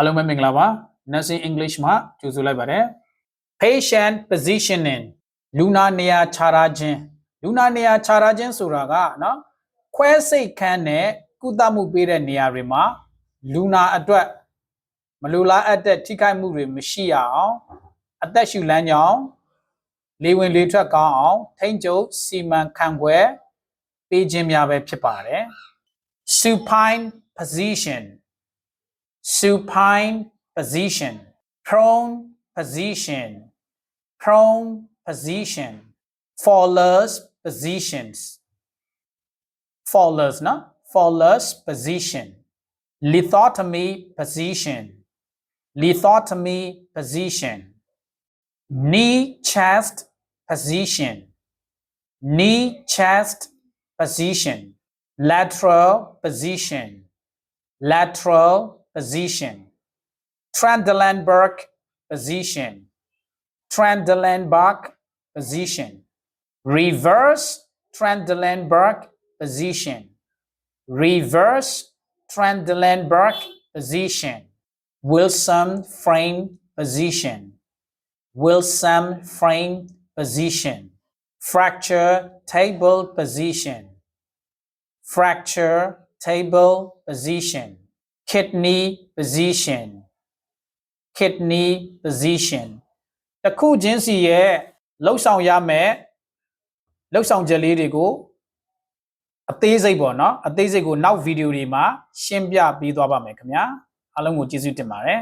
အားလုံးပဲမင်္ဂလာပါ Nursing English မှာကြိုဆိုလိုက်ပါတယ် Patient positioning လူနာနေရာခြားထားခြင်းလူနာနေရာခြားထားခြင်းဆိုတာကနော်ခွဲစိတ်ခန်းနဲ့ကုသမှုပေးတဲ့နေရာတွေမှာလူနာအတွက်မလူလားအပ်တဲ့ထိခိုက်မှုတွေမရှိရအောင်အသက်ရှူလမ်းကြောင်းလေဝင်လေထွက်ကောင်းအောင်ထိမ့်ကျုပ်စီမံခန့်ခွဲပေးခြင်းများပဲဖြစ်ပါတယ် supine position supine position prone position prone position faller's positions. Faller's နော် faller's position. Lithotomy position. Lithotomy position. Knee chest position. Knee chest position. Lateral position. Lateral position. Trendelenburg position. Trendelenburg position. Reverse Trendelenburg position. Reverse Trendelenburg position. Wilson frame position. Wilson frame position. Fracture table position. Fracture table position kidney position kidney position တစ်ခုချင်းစီရဲ့လှုပ်ဆောင်ရမယ်လှုပ်ဆောင်ချက်လေးတွေကိုအသေးစိတ်ပေါ့နော်အသေးစိတ်ကိုနောက်ဗီဒီယိုတွေမှာရှင်းပြပေးသွားပါမယ်ခင်ဗျာအားလုံးကိုကျေးဇူးတင်ပါတယ်